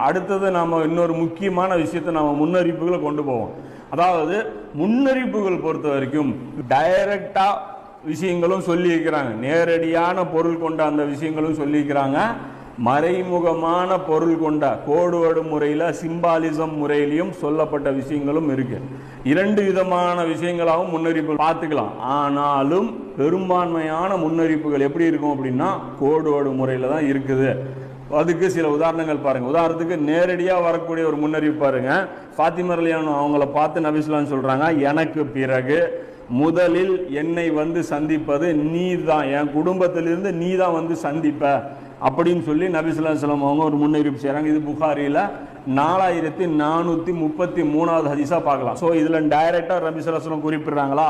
அடுத்தது நாம் இன்னொரு முக்கியமான விஷயத்தை நாம் முன்னறிவிப்புகளை கொண்டு போவோம். அதாவது முன்னறிவிப்புகள் பொறுத்த வரைக்கும் டைரக்டா விஷயங்களும் சொல்லியிருக்கிறாங்க. நேரடியான பொருள் கொண்ட அந்த விஷயங்களும் சொல்லியிருக்கிறாங்க. மறைமுகமான பொருள் கொண்ட கோடுவடு முறையில் சிம்பாலிசம் முறையிலையும் சொல்லப்பட்ட விஷயங்களும் இருக்கு. இரண்டு விதமான விஷயங்களாகவும் முன்னறிவிப்பு பார்த்துக்கலாம். ஆனாலும் பெரும்பான்மையான முன்னறிவிப்புகள் எப்படி இருக்கும் அப்படின்னா கோடுவடு முறையில் தான் இருக்குது. அதுக்கு சில உதாரணங்கள் பாருங்கள் உதாரணத்துக்கு நேரடியாக வரக்கூடிய ஒரு முன்னறிவு பாருங்க. ஃபாத்திமர் அலியானு அவங்கள பார்த்து நபிஸ்லான்னு சொல்கிறாங்க எனக்கு பிறகு முதலில் என்னை வந்து சந்திப்பது நீ தான் என் குடும்பத்திலிருந்து நீ தான் வந்து சந்திப்ப. அப்படின்னு சொல்லி நபிசுல்லா சொல்லம் அவங்க ஒரு முன்னறிவிப்பு செய்கிறாங்க இது புகாரியில் நாலாயிரத்தி நானூற்றி முப்பத்தி மூணாவது ஹதீஸாக பார்க்கலாம். ஸோ இதில் டைரெக்டாக நபிசுல்லா சொல்லம் குறிப்பிடுறாங்களா?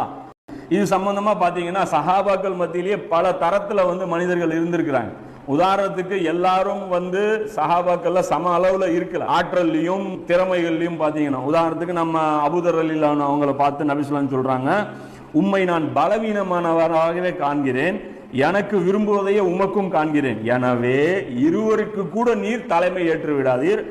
இது சம்மந்தமாக பார்த்தீங்கன்னா சஹாபாக்கள் மத்தியிலேயே பல தரத்தில் வந்து மனிதர்கள் இருந்திருக்கிறாங்க. உதாரணத்துக்கு எல்லாரும் வந்து சஹாபாக்கள்ல சம அளவுல இருக்கல ஆற்றல்லையும் திறமைகள்லையும் பாத்தீங்கன்னா உதாரணத்துக்கு நம்ம அபுதர் அலிலான அவங்கள பார்த்து நபிசுலான்னு சொல்றாங்க உம்மை நான் பலவீனமானவராகவே காண்கிறேன். எனக்கு விரும்புவதையே உமக்கும் காண்கிறேன். எனவே இருவருக்கு கூட நீர் தலைமை ஏற்று விடாதீர்.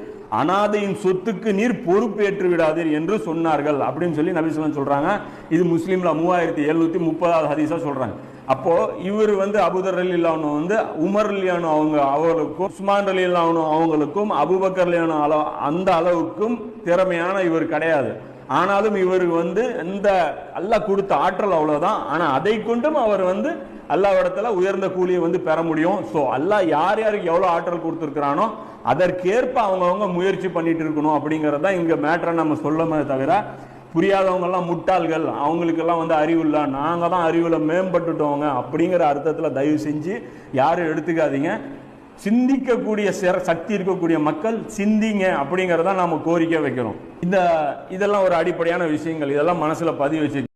அனாதையின் சொத்துக்கு நீர் பொறுப்பேற்று விடாதீர் என்று சொன்னார்கள் அப்படின்னு சொல்லி நபிசுல்லாம் சொல்றாங்க. இது முஸ்லீம்ல மூவாயிரத்தி எழுநூத்தி முப்பதாவது ஹதீஸா சொல்றாங்க. அப்போது இவர் வந்து அபுதர் அலி இல்லானு வந்து உமர் அலியானு அவங்க அவர்களுக்கும் உஸ்மான் அலி இல்லானு அவங்களுக்கும் அபுபக்கர் அலியானு அளவு அந்த அளவுக்கும் திறமையான இவர் கிடையாது. ஆனாலும் இவருக்கு வந்து இந்த அல்லாஹ் கொடுத்த ஆற்றல் அவ்வளோதான் ஆனால் அதை கொண்டும் அவர் வந்து அல்லாவிடத்தில் உயர்ந்த கூலியை வந்து பெற முடியும். ஸோ அல்லாஹ் யார் யாருக்கு எவ்வளோ ஆற்றல் கொடுத்துருக்குறானோ அதற்கேற்ப அவங்கவுங்க முயற்சி பண்ணிட்டு இருக்கணும் அப்படிங்கிறது தான் இங்கே மேட்டரை நம்ம சொல்லமே தவிர புரியாதவங்கெல்லாம் முட்டாள்கள். அவங்களுக்கெல்லாம் வந்து அறிவு இல்லை நாங்கள் தான் அறிவில் மேம்பட்டுட்டோங்க. அப்படிங்கிற அர்த்தத்தில் தயவு செஞ்சு யாரும் எடுத்துக்காதீங்க. சிந்திக்கக்கூடிய சிற சக்தி இருக்கக்கூடிய மக்கள் சிந்திங்க அப்படிங்கிறத நாம் கோரிக்கை வைக்கிறோம். இந்த இதெல்லாம் ஒரு அடிப்படையான விஷயங்கள். இதெல்லாம் மனசில் பதிவு வச்சு